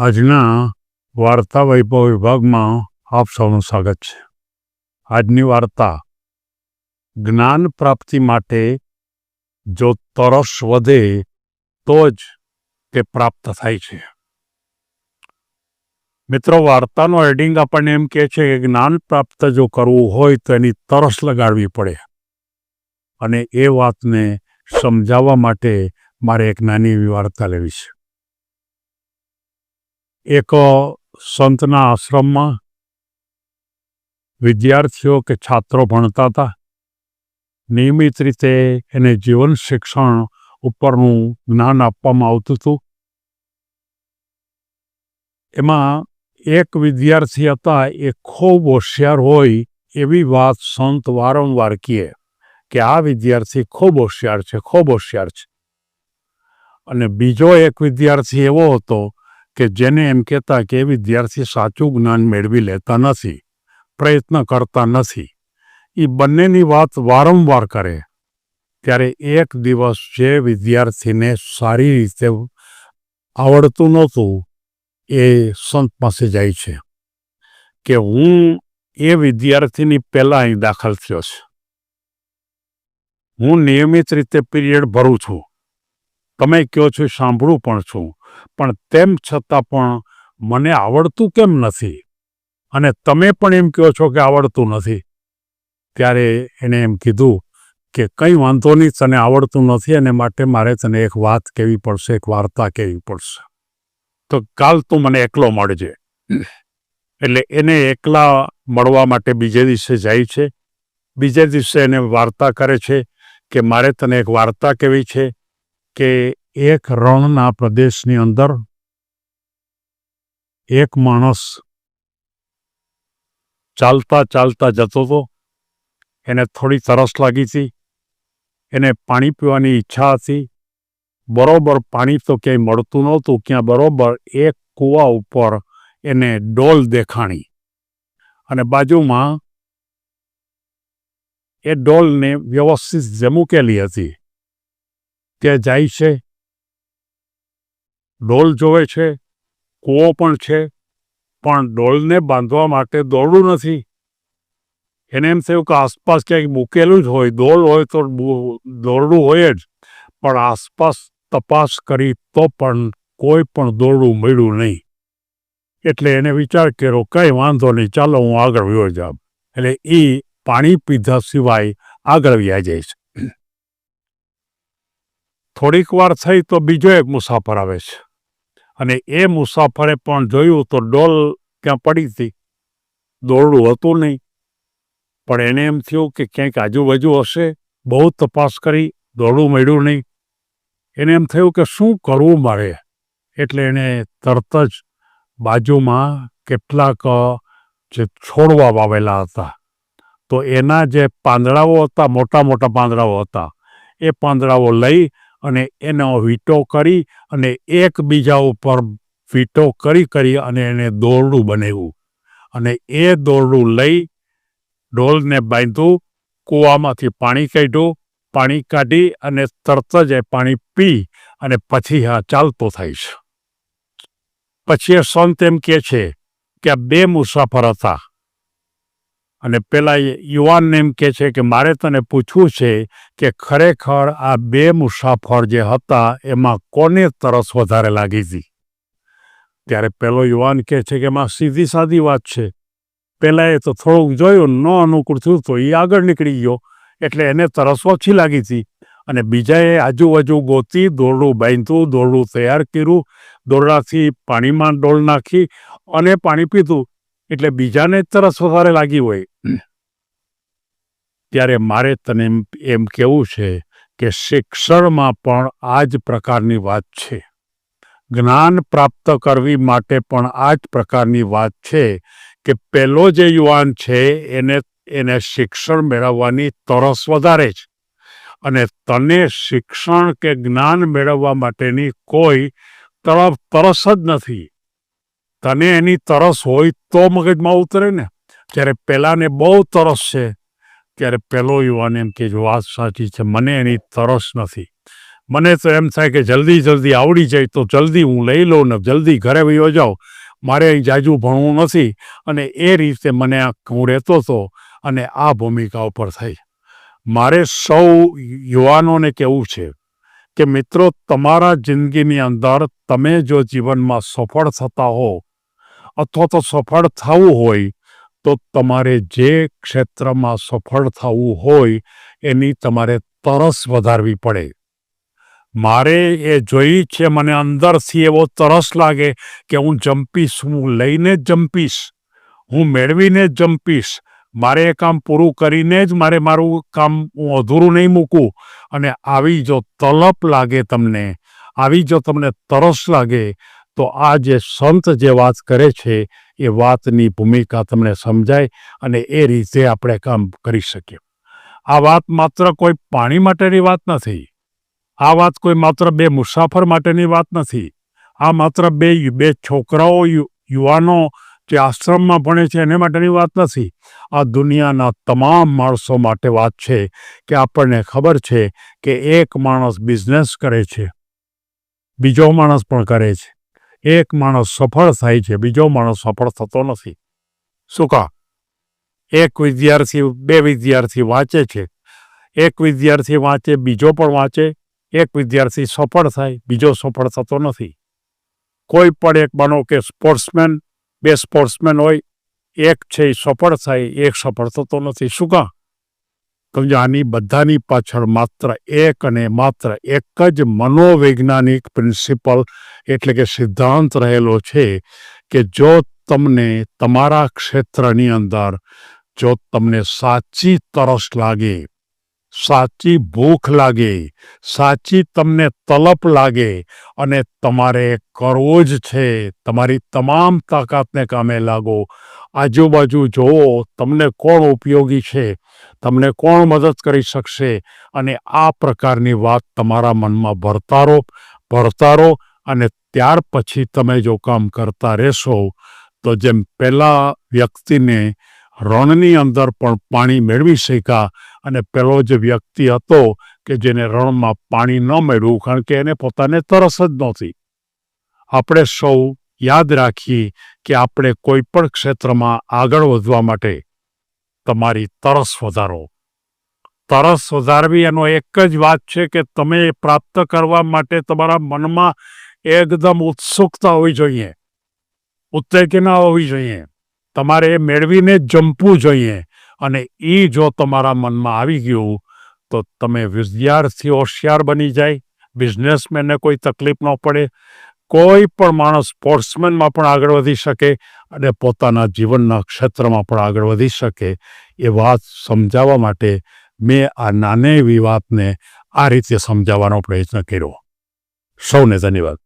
આજના વાર્તા વૈભવ વિભાગમાં આપ સૌનું સ્વાગત છે. આજની વાર્તા, જ્ઞાન પ્રાપ્તિ માટે જો તરસ વધે તો જ તે પ્રાપ્ત થાય છે. મિત્રો, વાર્તાનો એડિંગ આપણને એમ કહે છે કે જ્ઞાન પ્રાપ્ત જો કરવું હોય તો એની તરસ લગાડવી પડે. અને એ વાતને સમજાવવા માટે મારે એક નાની એવી વાર્તા લેવી છે. એક સંતના આશ્રમમાં વિદ્યાર્થીઓ કે છાત્રો ભણતા હતા. નિયમિત રીતે એને જીવન શિક્ષણ ઉપરનું જ્ઞાન આપવામાં આવતું હતું. એમાં એક વિદ્યાર્થી હતા, એ ખૂબ હોશિયાર હોય એવી વાત સંત વારંવાર કહે કે આ વિદ્યાર્થી ખૂબ હોશિયાર છે, ખૂબ હોશિયાર છે. અને બીજો એક વિદ્યાર્થી એવો હતો કે જેને એમ કહેતા કે વિદ્યાર્થી સાચું જ્ઞાન મેળવી લેતા નથી, પ્રયત્ન કરતા નથી. એ બંનેની વાત વારંવાર કરે. ત્યારે એક દિવસ જે વિદ્યાર્થીને સારી રીતે આવડતું નહોતું, એ સંત પાસે જાય છે કે હું એ વિદ્યાર્થીની પહેલાં અહીં દાખલ થયો છે. હું નિયમિત રીતે પીરિયડ ભરું છું. તમે કહો છો સાંભળું પણ છું. પણ તેમ છતાં પણ મને આવડતું કેમ નથી? અને તમે પણ એમ કહો છો કે આવડતું નથી. ત્યારે એણે એમ કીધું કે કંઈ વાંધો નહીં, તને આવડતું નથી અને માટે મારે તને એક વાત કહેવી પડશે, એક વાર્તા કહેવી પડશે. તો કાલ તું મને એકલો મળજે. એટલે એને એકલા મળવા માટે બીજે દિવસે જાય છે. બીજે દિવસે એને વાર્તા કરે છે કે મારે તને એક વાર્તા કહેવી છે કે એક રણના પ્રદેશની અંદર એક માણસ ચાલતા ચાલતા જતો હતો. એને થોડી તરસ લાગી હતી. એને પાણી પીવાની ઈચ્છા હતી. બરોબર પાણી તો ક્યાંય મળતું નહોતું, ક્યાં બરોબર એક કૂવા ઉપર એને ડોલ દેખાણી. અને બાજુમાં એ ડોલને વ્યવસ્થિત જે મૂકેલી હતી. ત્યાં જાય છે. ડોલ જોવે છે, કૂવો પણ છે, પણ ડોલને બાંધવા માટે દોરડું નથી. એને એમ થયું કે આસપાસ ક્યાંક મૂકેલું જ હોય, દોલ હોય તો દોરડું હોય જ, પણ આસપાસ તપાસ કરી તો પણ કોઈ પણ દોરડું મળ્યું નહીં. એટલે એને વિચાર કર્યો, કંઈ વાંધો નહીં, ચાલો હું આગળ વ્યો જાઉં એટલે એ પાણી પીધા સિવાય આગળ વ્યા જાય છે. થોડીક વાર થઈ તો બીજો એક મુસાફર આવે છે. અને એ મુસાફરે પણ જોયું તો ડોલ ક્યાં પડી હતી. દોરડું હતું નહીં. પણ એને એમ થયું કે ક્યાંક આજુબાજુ હશે. બહુ તપાસ કરી, દોરડું મળ્યું નહીં. એને એમ થયું કે શું કરવું મારે? એટલે એણે તરત જ બાજુમાં કેટલાક જે છોડવા વાવેલા હતા. તો એના જે પાંદડાઓ હતા મોટા મોટા પાંદડાઓ હતા, એ પાંદડાઓ લઈ અને એનો વીંટો કરી અને એકબીજા ઉપર વીંટો કરી કરી અને એને દોરડું બનાવ્યું. અને એ દોરડું લઈ ડોલને બાંધ્યું, કૂવામાંથી પાણી કાઢ્યું, પાણી કાઢી અને તરત જ એ પાણી પી અને પછી આ ચાલતો થાય છે. પછી એ સંત એમ કહે છે કે આ બે મુસાફર હતા. અને પેલા યુવાનને એમ કહે છે કે મારે તને પૂછવું છે કે ખરેખર આ બે મુસાફર જે હતા એમાં કોને તરસ વધારે લાગી હતી? ત્યારે પેલો યુવાન કહે છે કે એમાં સીધી સાદી વાત છે. પહેલાં એ તો થોડુંક જોયું, ન અનુકૂળ થયું તો એ આગળ નીકળી ગયો, એટલે એને તરસ ઓછી લાગી હતી. અને બીજાએ આજુબાજુ ગોતી, દોરડું બાંધ્યું, દોરડું તૈયાર કર્યું, દોરડાથી પાણીમાં ડોલ નાખી અને પાણી પીધું. એટલે બીજાને તરસ વધારે લાગી હોય ત્યારે મારે તને એમ કહેવું છે કે શિક્ષણમાં પણ આ જ પ્રકારની વાત છે. જ્ઞાન પ્રાપ્ત કરવી માટે પણ આ જ પ્રકારની વાત છે કે પહેલો જે યુવાન છે એને એને શિક્ષણ મેળવવાની તરસ વધારે છે. અને તને શિક્ષણ કે જ્ઞાન મેળવવા માટેની કોઈ તરફ તરસ જ નથી. તને એની તરસ હોય તો મગજમાં ઉતરે ને. જ્યારે પહેલાંને બહુ તરસ છે, ત્યારે પહેલો યુવાન એમ કે વાત સાચી છે, મને એની તરસ નથી. મને તો એમ થાય કે જલ્દી જલ્દી આવડી જાય તો જલ્દી હું લઈ લઉં ને જલ્દી ઘરે વયો જાઉં. મારે અહીં જાજુ ભણવું નથી. અને એ રીતે મને હું રહેતો હતો અને આ ભૂમિકા ઉપર થઈ. મારે સૌ યુવાનોને કહેવું છે કે મિત્રો, તમારા જિંદગીની અંદર તમે જો જીવનમાં સફળ થતા હો અથવા તો સફળ થવું હોય, તો તમારે જે ક્ષેત્રમાં સફળ થવું હોય, એની તમારે તરસ વધારવી પડે. મારે એ જોઈ છે, મને અંદરથી એવો તરસ લાગે કે હું જંપીશ, હું લઈને જ જંપીશ, હું મેળવીને જ જંપીશ. મારે એ કામ પૂરું કરીને જ મારે મારું કામ હું અધૂરું નહીં મૂકું. અને આવી જો તલપ લાગે તમને, આવી જો તમને તરસ લાગે તો આ જે સંત જે વાત કરે છે, એ વાતની ભૂમિકા તમને સમજાય અને એ રીતે આપણે કામ કરી શકીએ. આ વાત માત્ર કોઈ પાણી માટેની વાત નથી. આ વાત કોઈ માત્ર બે મુસાફર માટેની વાત નથી. આ માત્ર બે બે છોકરાઓ યુવાનો જે આશ્રમમાં ભણે છે એને માટેની વાત નથી. આ દુનિયાના તમામ માણસો માટે વાત છે કે આપણને ખબર છે કે એક માણસ બિઝનેસ કરે છે, બીજો માણસ પણ કરે છે. એક માણસ સફળ થાય છે, બીજો માણસ સફળ થતો નથી. શું કા એક વિદ્યાર્થી બે વિદ્યાર્થી વાંચે છે, એક વિદ્યાર્થી વાંચે, બીજો પણ વાંચે, એક વિદ્યાર્થી સફળ થાય, બીજો સફળ થતો નથી. કોઈ પણ એક બનો કે સ્પોર્ટ્સમેન, બે સ્પોર્ટ્સમેન હોય, એક છે એ સફળ થાય, એક સફળ થતો નથી. શું કાં સમજો આની બધાની પાછળ માત્ર એક અને માત્ર એક જ મનોવૈજ્ઞાનિક પ્રિન્સિપલ એટલે કે સિદ્ધાંત રહેલો છે કે જો તમને તમારા ક્ષેત્રની અંદર, જો તમને સાચી તરસ લાગે, સાચી ભૂખ લાગે, સાચી તમને તલપ લાગે અને તમારે કરવો જ છે, તમારી તમામ તાકાતને કામે લાગો આજુબાજુ જુઓ તમને કોણ ઉપયોગી છે, તમને કોણ મદદ કરી શકશે અને આ પ્રકારની વાત તમારા મનમાં ભરતારો ભરતારો અને ત્યાર પછી તમે જો કામ કરતા રહેશો, તો જેમ પહેલાં વ્યક્તિને રણની અંદર પણ પાણી મેળવી શક્યા અને પેલો જે વ્યક્તિ હતો કે જેને રણમાં પાણી ન મળ્યું કારણ કે એને પોતાને તરસ જ નહોતી. આપણે સૌ યાદ રાખીએ કે આપણે કોઈ પણ ક્ષેત્રમાં આગળ વધવા માટે તમારી તરસ વધારો. તરસ વધારવી એનો એક જ વાત છે કે તમે પ્રાપ્ત કરવા માટે તમારા મનમાં એકદમ ઉત્સુકતા હોવી જોઈએ. ઉત્તેજના હોવી જોઈએ. તમારે એ મેળવીને જંપવું જોઈએ અને એ જો તમારા મનમાં આવી ગયું તો તમે વિદ્યાર્થી હોશિયાર બની જાય. બિઝનેસમેનને કોઈ તકલીફ ન પડે. કોઈ પણ માણસ સ્પોર્ટ્સમેનમાં પણ આગળ વધી શકે અને પોતાના જીવનના ક્ષેત્રમાં પણ આગળ વધી શકે એ વાત સમજાવવા માટે મેં આ નાની એવી આ રીતે સમજાવવાનો પ્રયત્ન કર્યો. સૌને ધન્યવાદ.